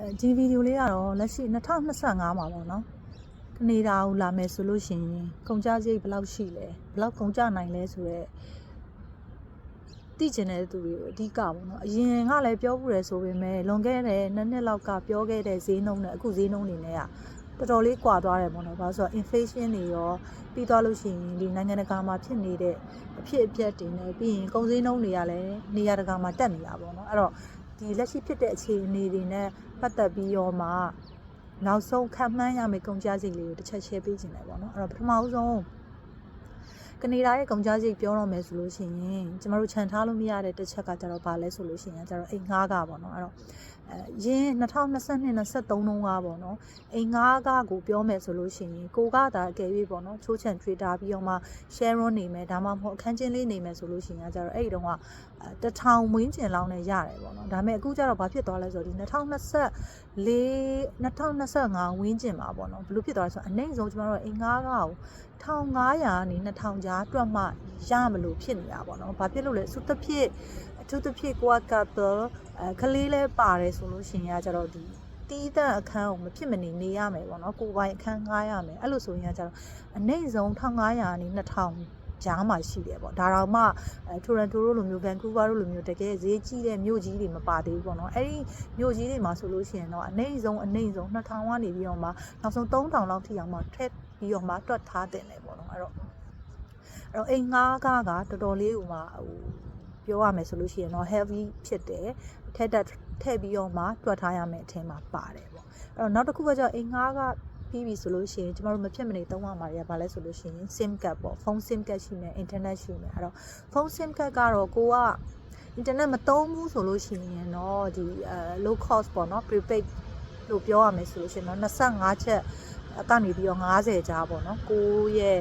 အဲဒီဗီဒီယိုလေးကတော့လက်ရှိ2025မှာပေါ့နော်ကနေဒါကိုလာမယ်ဆိုလို့ရှိရင်ကုန်ကြစရိတ်ဘယ်လောက်ရှိလဲဘယ်လောက်ကုန်ကြနိုင်လဲဆိုတော့သိကျင်တဲ့သူတွေကိုအဓိကပေါ့နော်အရင်ကလည်းပြောဘူးရယ်ဆိုပေမဲ့လွန်ခဲ့တဲ့နှစ်နှစ်လောက်ကပြောခဲ့တဲ့ဈေးနှုန်းနဲ့အခုဈေးနှုန်းတွေနဲ့ကတော်တော်လေးကွာသွားတယ်ပေါ့နော်။ဘာလို့ဆိုတော့ inflation တွေရောပြီးသွားလို့ရှိရင်ဒီနိုင်ငံတကာမှာဖြစ်နေတဲ့အဖြစ်အပျက်တွေနဲ့ပြီးရင်ကုန်စည်နှုန်းတွေကလည်းနေရာတကာမှာတက်နေတာပေါ့နော်။အဲ့တော့ဒီလက်ရှိဖြစ်တဲ့အခြေအနေတွေနဲ့ ပတ်သက်ပြီးတော့မှနောက်ဆုံးခံမှန်းရမယ့်ကုန်ကျစရိတ်လေးကိုတစ်ချက် share ပေးခြင်းတယ်ပေါ့နော်။အဲ့တော့ပထမဦးဆုံးကနေဒါရဲ့ကုန်ကျစရိတ်ပြောတော့မယ်ဆိုလို့ရှိရင်ကျမတို့ခြံထားလို့မရတဲ့တစ်ချက်ကကြတော့ဗာလဲဆိုလို့ရှိရင်ကျတော့အိမ်ငှားကပေါ့နော်အဲ့တော့အဲ ရင်း2022 23တုန်းကပေါ့နော်အိမ်ငှားကကိုပြောမယ်ဆိုလို့ရှိရင်ကိုကသာအကယ်၍ပေါ့နော်ချိုးချံ trader ပြီးတော့မှ share run နေမယ်ဒါမှမဟုတ်အခန်းချင်းလေးနေမယ်ဆိုလို့ရှိရင်ကျတော့အဲ့ဒီတုန်းကတထောင်ဝင်းကျင်လောက်နဲ့ရတယ်ပေါ့နော်ဒါပေမဲ့အခုကျတော့ဘာဖြစ်သွားလဲဆိုတော့ဒီ2024 2025ဝင်းကျင်မှာပေါ့နော်ဘယ်လိုဖြစ်သွားလဲဆိုတော့အနိုင်ဆုံးကျမတို့အိမ်ငှားကကို1500ကနေ2000ကြားတွက်မှရမလို့ဖြစ်နေတာပေါ့နော်။ဘာဖြစ်လို့လဲအထူးသဖြင့်အ ထူးသဖြင့်ကိုက couple အဲကလေးလဲပါတယ်ဆိုလို့ရှိရင်ကကျတော့ဒီတီးတဲ့အခန်းကိုမဖြစ်မနေနေရမယ်ပေါ့နော်။ကိုယ်ပိုင်အခန်းငှားရမယ်အဲ့လိုဆိုရင်ကကျတော့အနိုင်ဆုံး1500ကနေ2000ကြားမှာရှိတယ်ပေါ့ဒါတော့မှအဲတိုရန်တိုတို့လိုမျိုးဗန်ကူးဗားတို့လိုမျိုးတကယ်ဈေးကြီးတဲ့မြို့ကြီးတွေမပါသေးဘူးပေါ့နော်အဲ့ဒီမြို့ကြီးတွေမှာဆိုလို့ရှိရင်တော့အနိုင်ဆုံးအနိုင်ဆုံး2000ကနေပြီးတော့မှနောက်ဆုံး3000လောက်ထိအောင်မှထက်ပြီးတော့မှတွက်ထားတင်တယ်ပေါ့နော်အဲ့တော့အဲ့တော့အိမ်ငှားကားကတော်တော်လေးဟိုမှာဟို ပြောရမယ်ဆိုလို့ရှိရင်တော့ heavy ဖြစ်တယ်ထက်တက်ထည့်ပြီးတော့မှတွက်ထားရမယ်အထင်မှာပါတယ်ပေါ့အဲ့တော့နောက်တစ်ခုကကျတော့အိမ်ငှားကပြီးပြီဆိုလို့ရှိရင်ကျမတို့မဖြစ်မနေသုံးရမှာတွေကဘာလဲဆိုလို့ရှိရင် SIM card ပေါ့ဖုန်း SIM card ရှိမယ် internet ရှိမယ်အဲ့တော့ဖုန်း SIM card ကတော့ကိုက internet မသုံးဘူးဆိုလို့ရှိရင်တော့ဒီအဲ low cost ပေါ့နော် prepaid လို့ပြောရမယ်ဆိုလို့ရှိရင်တော့25ချက် ကနေပြီးတော့90ကြားပေါ့နော်ကိုရဲ့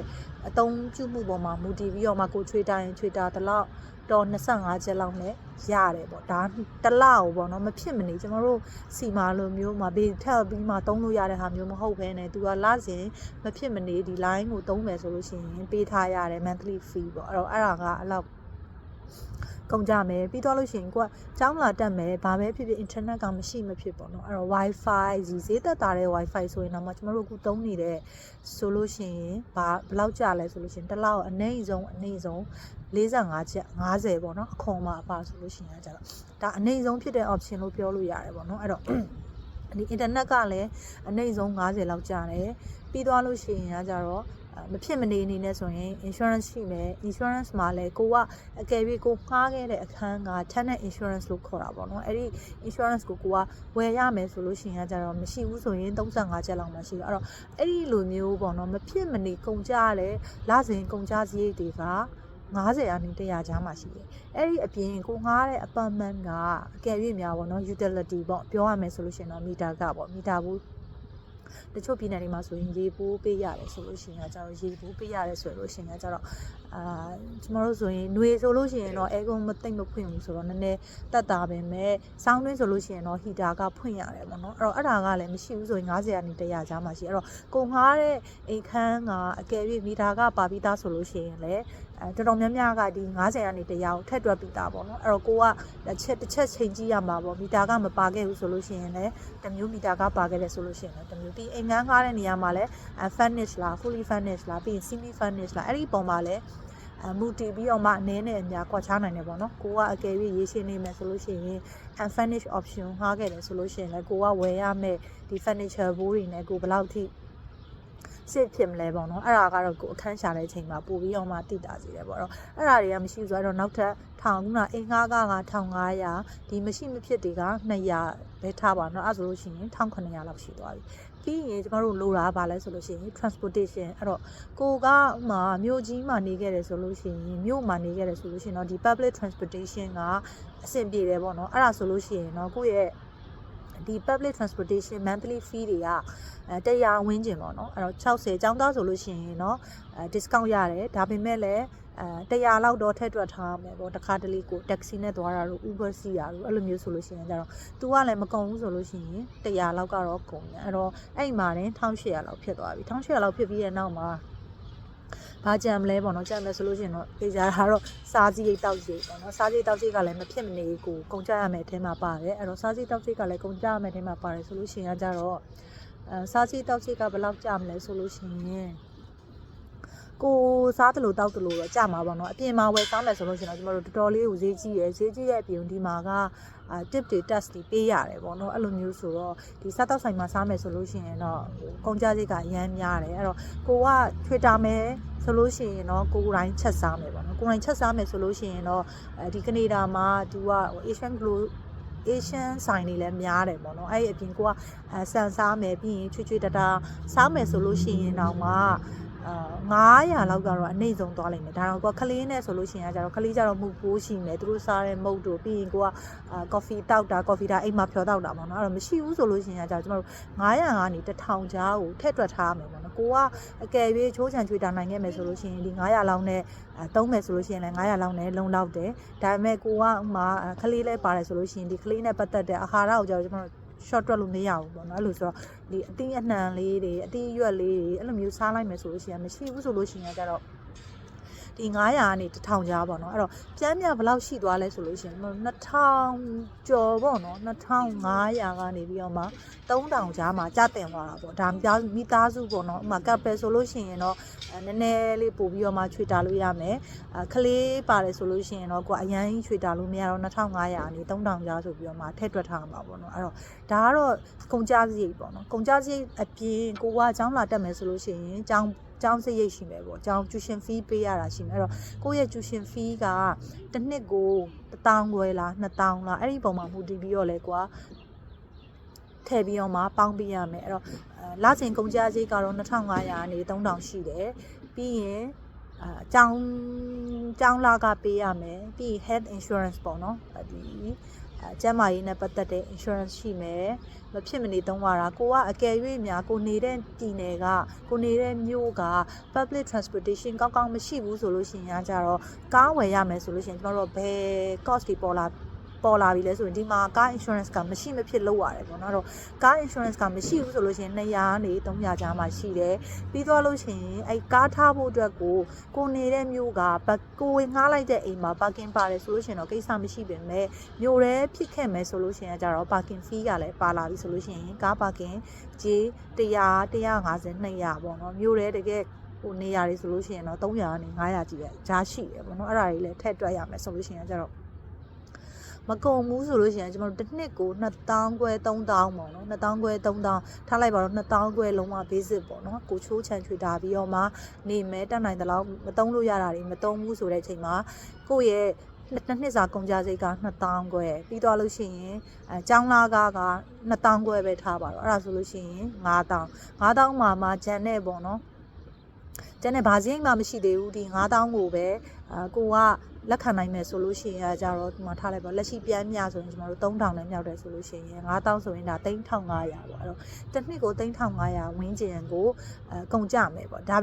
အသုံးပြုမှုပေါ်မှာမူတည်ပြီးတော့မှကိုချွေတာရင်ချွေတာတလောက်တော့25ချက်လောက်နဲ့ရတယ်ပေါ့ဒါတစ်လောက်ပေါ့နော်မဖြစ်မနေကျွန်တော်တို့စီမာလိုမျိုးမှာဘေးထက်ပြီးမှသုံးလို့ရတဲ့ဟာမျိုးမဟုတ်ဘဲနဲ့သူကလစဉ်မဖြစ်မနေဒီ line ကိုသုံးမယ်ဆိုလို့ရှိရင်ပေးထားရတယ် monthly fee ပေါ့အဲ့တော့အဲ့ဒါကအလောက် ကုန်ကြမယ်ပြီးတော့လို့ရှိရင်ကိုကကျောင်းလာတက်မယ်ဘာပဲဖြစ်ဖြစ် internet ကမရှိမဖြစ်ပေါ့နော်အဲ့တော့ wifi ဈေးသက်သာတဲ့ wifi ဆိုရင်တော့မှကျွန်တော်တို့အခုသုံးနေတဲ့ဆိုလို့ရှိရင်ဘာဘယ်လောက်ကြလဲဆိုလို့ရှိရင်တစ်လောက်အနည်းဆုံးအနည်းဆုံး45ချက်50ပေါ့နော်အခွန်မှာအပါဆိုလို့ရှိရင်ကြတော့ဒါအနည်းဆုံးဖြစ်တဲ့ option လို့ပြောလို့ရတယ်ပေါ့နော်အဲ့တော့ဒီ internet ကလည်းအနည်းဆုံး50လောက်ကျတယ်ပြီးသွားလို့ရှိရင်ကကြတော့ မဖြစ်မနေအနေနဲ့ဆိုရင် insurance ရှိမယ် insurance မှာလည်းကိုကအကယ်၍ကိုငှားခဲ့တဲ့အခန်းက tenant insurance လို့ခေါ်တာပေါ့နော်အဲ့ဒီ insurance ကိုကိုကဝယ်ရမယ်ဆိုလို့ရှိရင်ကကြတော့မရှိဘူးဆိုရင်35ကျပ်လောက်မှရှိတယ်အဲ့တော့အဲ့ဒီလိုမျိုးပေါ့နော်မဖြစ်မနေကုန်ကြရလဲလစဉ်ကုန်ကြစရိတ်တွေက90အနည်း100ကြားမှာရှိတယ်။အဲ့ဒီအပြင်ကိုငှားတဲ့ apartment ကအကယ်၍များပေါ့နော် utility ပေါ့ပြောရမယ်ဆိုလို့ရှိရင်တော့မီတာကပေါ့မီတာဘူး တချို့ပြည်နယ်တွေမှာဆိုရင်ရေပိုးပေးရတယ်ဆိုလို့ရှိရင်ကကျတော့ရေပိုးပေးရတယ်ဆိုလို့ရှိရင်ကကျတော့အာကျမတို့ဆိုရင်ຫນွေဆိုလို့ရှိရင်တော့အဲကွန်မသိမ့်မဖွင့်ဘူးဆိုတော့နည်းနည်းတက်တာပဲမဲ့စောင်းတွင်းဆိုလို့ရှိရင်တော့ဟီတာကဖွင့်ရတယ်ပေါ့နော်အဲ့တော့အဲ့ဒါကလည်းမရှိဘူးဆိုရင်90ရာနေ100ကြားမှာရှိအဲ့တော့ကိုငှားတဲ့အိမ်ခန်းကအကယ်၍မီတာကပါပြီးသားဆိုလို့ရှိရင်လည်းအဲတော်တော်များများကဒီ90ရာနေ100ကိုထက်တွက်ပြီးသားပေါ့နော်အဲ့တော့ကိုကတစ်ချက်တစ်ချက်ချိန်ကြည့်ရမှာပေါ့မီတာကမပါခဲ့ဘူးဆိုလို့ရှိရင်လည်းတမျိုးမီတာကပါခဲ့တယ်ဆိုလို့ရှိရင်လည်းတမျိုးပြီးအိမ်ငန်းကားတဲ့နေရာမှာလည်း furnish လား fully furnish လားပြီးရင် semi furnish လားအဲ့ဒီပုံမှာလည်းအ မူတည်ပြီးတော့မှအနည်းနဲ့အများကွာခြားနိုင်တယ်ပေါ့နော်ကိုကအကယ်၍ရေးရှင်းနေမယ်ဆိုလို့ရှိရင် unfurnish option ငှားခဲ့တယ်ဆိုလို့ရှိရင်လည်းကိုကဝယ်ရမယ့်ဒီ furniture ဘိုးတွေနဲ့ကိုဘယ်လောက်ထိ စစ်ဖြစ်မလဲပေါ့နော်အဲ့ဒါကတော့ကိုအခန်းရှာတဲ့အချိန်မှာပို့ပြီးတော့မှတည်တာစီတယ်ပေါ့တော့အဲ့ဒါတွေကမရှိဘူးဆိုတော့နောက်ထပ်ထောင်ခုနအိမ်ငှားကက1500ဒီမရှိမဖြစ်တွေက200ပဲထားပါတော့အဲ့ဆိုလို့ရှိရင်1900လောက်ရှိသွားပြီပြီးရင်ကျမတို့လိုတာကဘာလဲဆိုလို့ရှိရင် transportation အဲ့တော့ကိုကမှမြို့ကြီးမှာနေခဲ့တယ်ဆိုလို့ရှိရင်မြို့မှာနေခဲ့တယ်ဆိုလို့ရှိရင်တော့ဒီ public transportation ကအဆင်ပြေတယ်ပေါ့နော်အဲ့ဒါဆိုလို့ရှိရင်တော့ကိုယ့်ရဲ့ ဒီ public transportation monthly fee တွေကအဲတရားဝန်းကျင်ပေါ့နော်အဲ့တော့60ចောင်းသားဆိုလို့ရှိရင်เนาะအဲ discount ရတယ်ဒါပေမဲ့လည်းအဲ100လောက်တော့ထည့်တွက်ထားမယ်ပေါ့တခါတလေကို taxi နဲ့သွားတာတို့ Uber စီးတာတို့အဲ့လိုမျိုးဆိုလို့ရှိရင်ကျတော့ तू ကလည်းမကုန်ဘူးဆိုလို့ရှိရင်100လောက်ကတော့ကုန်တယ်အဲ့တော့အဲ့ဒီမှာတင်1800လောက်ဖြစ်သွားပြီ1800လောက်ဖြစ်ပြီးတဲ့နောက်မှာ ဘာကြံမလဲပေါ့နော်ကြံမလဲဆိုလို့ရှိရင်တော့တေချာတာတော့စားစည်းရိတ်တောက်စည်းပေါ့နော်စားစည်းတောက်စည်းကလည်းမဖြစ်မနေကိုကုန်ကြရမယ်အထဲမှာပါတယ်အဲ့တော့စားစည်းတောက်စည်းကလည်းကုန်ကြရမယ်အထဲမှာပါတယ်ဆိုလို့ရှိရင်ကကြတော့အဲစားစည်းတောက်စည်းကဘယ်လောက်ကြမလဲဆိုလို့ရှိရင် ကိုစားတလို့တောက်တလို့တော့ကြမှာပေါ့နော်အပြင်မှာဝယ်စားမယ်ဆိုလို့ရှိရင်တော့ကျမတို့တော်တော်လေးကိုဈေးကြီးရယ်ဈေးကြီးရဲ့အပြင်ဒီမှာကအာ tip တွေ test တွေပေးရတယ်ပေါ့နော်အဲ့လိုမျိုးဆိုတော့ဒီစားတောက်ဆိုင်မှာစားမယ်ဆိုလို့ရှိရင်တော့ကုန်ကြစည်းကအရမ်းများတယ်အဲ့တော့ကိုကထွေတာမယ်ဆိုလို့ရှိရင်တော့ကိုကိုယ်တိုင်းချက်စားမယ်ပေါ့နော်ကိုယ်တိုင်းချက်စားမယ်ဆိုလို့ရှိရင်တော့အဲဒီကနေဒါမှာသူက Asian Glow Asian ဆိုင်တွေလည်းများတယ်ပေါ့နော်အဲ့ဒီအပြင်ကိုကအဲဆန်စားမယ်ပြီးရင်ချွေချွေတတာစားမယ်ဆိုလို့ရှိရင်တော့မှ အာ900လောက်ကတော့အနှိမ့်ဆုံးသွားလိမ့်မယ်ဒါတော့ကိုကခလေးနဲ့ဆိုလို့ရှိရင်ကကြတော့ခလေးကြတော့မှုပိုးရှိမယ်သူတို့စားတဲ့မုတ်တို့ပြီးရင်ကိုကအာကော်ဖီတောက်တာကော်ဖီတာအိမ်မှာဖြော်တောက်တာပေါ့နော်အဲ့တော့မရှိဘူးဆိုလို့ရှိရင်ကကြတော့ကျမတို့900ကနေ1000ကြားကိုထည့်တွက်ထားမယ်ပေါ့နော်ကိုကအကယ်၍ချိုးချံချွေတာနိုင်ခဲ့မယ်ဆိုလို့ရှိရင်ဒီ900လောက်နဲ့အဲသုံးမယ်ဆိုလို့ရှိရင်လည်း900လောက်နဲ့လုံလောက်တယ်ဒါပေမဲ့ကိုကဥမာခလေးလဲပါတယ်ဆိုလို့ရှိရင်ဒီခလေးနဲ့ပတ်သက်တဲ့အာဟာရကိုကြတော့ကျမတို့ short တွက်လို့မရဘူးပေါ့နော်အဲ့လိုဆိုတော့ဒီအသီးအနှံလေးတွေအသီးရွက်လေးတွေအဲ့လိုမျိုးစားလိုက်မယ်ဆိုလို့ရှိရင်မရှိဘူးဆိုလို့ရှိရင်ကြတော့ ဒီ900ကနေ1000ကြားပေါ့နော်အဲ့တော့ကျမ်းမြဘလောက်ရှိသွားလဲဆိုလို့ရှိရင်2000ကျော်ပေါ့နော်2500ကနေပြီးတော့မှ3000ကြားမှာကျတင်သွားတာပေါ့ဒါမိသားမိသားစုပေါ့နော်ဥမာကပ်ပယ်ဆိုလို့ရှိရင်တော့နည်းနည်းလေးပို့ပြီးတော့မှခြွေတာလို့ရမယ်ခလေးပါတယ်ဆိုလို့ရှိရင်တော့ကိုအရန်ကြီးခြွေတာလို့မရတော့2500ကနေ3000ကြားဆိုပြီးတော့မှထည့်တွက်ထားမှာပေါ့နော်အဲ့တော့ဒါကတော့ကုန်ကြစရိတ်ပေါ့နော်ကုန်ကြစရိတ်အပြင်ကိုကကျောင်းလာတက်မယ်ဆိုလို့ရှိရင်ကျောင်း ကျောင်းစရိတ်ရှိမယ်ပေါ့ကျောင်း tuition fee ပေးရတာရှိမယ်အဲ့တော့ကိုယ့်ရဲ့ tuition fee ကတစ်နှစ်ကို1000ကျွဲလား2000လားအဲ့ဒီပုံမှာမူတည်ပြီးတော့လဲကွာထည့်ပြီးတော့မှပေါင်းပေးရမယ်အဲ့တော့အဲလချိန်ကုန်ကြစရိတ်ကတော့2500ကနေ3000ရှိတယ်ပြီးရင်အဲအကြောင်းကျောင်းလာကပေးရမယ်ပြီးရင် health insurance ပေါ့နော်ဒီအဲ ကျန်းမာရေးနဲ့ပတ်သက်တဲ့ insurance ရှိမယ်မဖြစ်မနေသုံးရတာကိုကအကယ်၍များကိုနေတဲ့ပြည်နယ်ကကိုနေတဲ့မြို့က public transportation ကောင်းကောင်းမရှိဘူးဆိုလို့ရှိရင်ကကြတော့ကားဝယ်ရမယ်ဆိုလို့ရှိရင်ကျွန်တော်တို့ဘယ် cost တွေပေါ်လာ ပေါ်လာပြီလဲဆိုရင်ဒီမှာကား insurance ကမရှိမဖြစ်လောက်ရတယ်ပေါ့နော်အဲ့တော့ကား insurance ကမရှိဘူးဆိုလို့ရှိရင်200နေ300ကြားမှာရှိတယ်ပြီးသွားလို့ရှိရင်အဲကားထားဖို့အတွက်ကိုကိုနေတဲ့မြို့ကဘကိုဝင်ငှားလိုက်တဲ့အိမ်မှာ parking ပါတယ်ဆိုလို့ရှိရင်တော့ကိစ္စမရှိပင်မဲ့မြို့ရဲဖြစ်ခဲ့မယ်ဆိုလို့ရှိရင်ကြတော့ parking fee ကလည်းပါလာပြီဆိုလို့ရှိရင်ကား parking ကြီး100 150 200ပေါ့နော်မြို့ရဲတကယ်ဟိုနေရာတွေဆိုလို့ရှိရင်တော့300ကနေ900ကြီးပဲဂျားရှိတယ်ပေါ့နော်အဲ့ဒါတွေလည်းထည့်တွက်ရမယ်ဆိုလို့ရှိရင်ကြတော့ မကုန်ဘူးဆိုလို့ရှိရင်ကျွန်တော်တို့တစ်နှစ်ကို2000ကျွဲ3000ပေါ့နော်2000ကျွဲ3000ထားလိုက်ပါတော့2000ကျွဲလုံးဝ basic ပေါ့နော်ကိုချိုးချန်ချွေတာပြီးတော့မှနေမဲတက်နိုင်တဲ့လောက်မတုံးလို့ရတာတွေမတုံးဘူးဆိုတဲ့အချိန်မှာကိုယ့်ရဲ့နှစ်နှစ်စာကုန်ကြစိတ်က2000ကျွဲပြီးသွားလို့ရှိရင်အဲចောင်းလာကားက2000ကျွဲပဲထားပါတော့အဲ့ဒါဆိုလို့ရှိရင်9000 9000မှာမှဂျန်နဲ့ပေါ့နော်ကျန်တဲ့ဘာစင်းမှမရှိသေးဘူးဒီ9000ကိုပဲအာကိုက လက်ခံနိုင်မယ်ဆိုလို့ရှိရင်ကကြတော့ဒီမှာထားလိုက်ပါလက်ရှိပြန်မြဆိုရင်ကျွန်တော်တို့3000နဲ့မြောက်တယ်ဆိုလို့ရှိရင်9000ဆိုရင်ဒါ3500ပေါ့အဲ့တော့တစ်နှစ်ကို3500ဝင်းကျင်ကိုအဲကုန်ကြမယ်ပေါ့ဒါ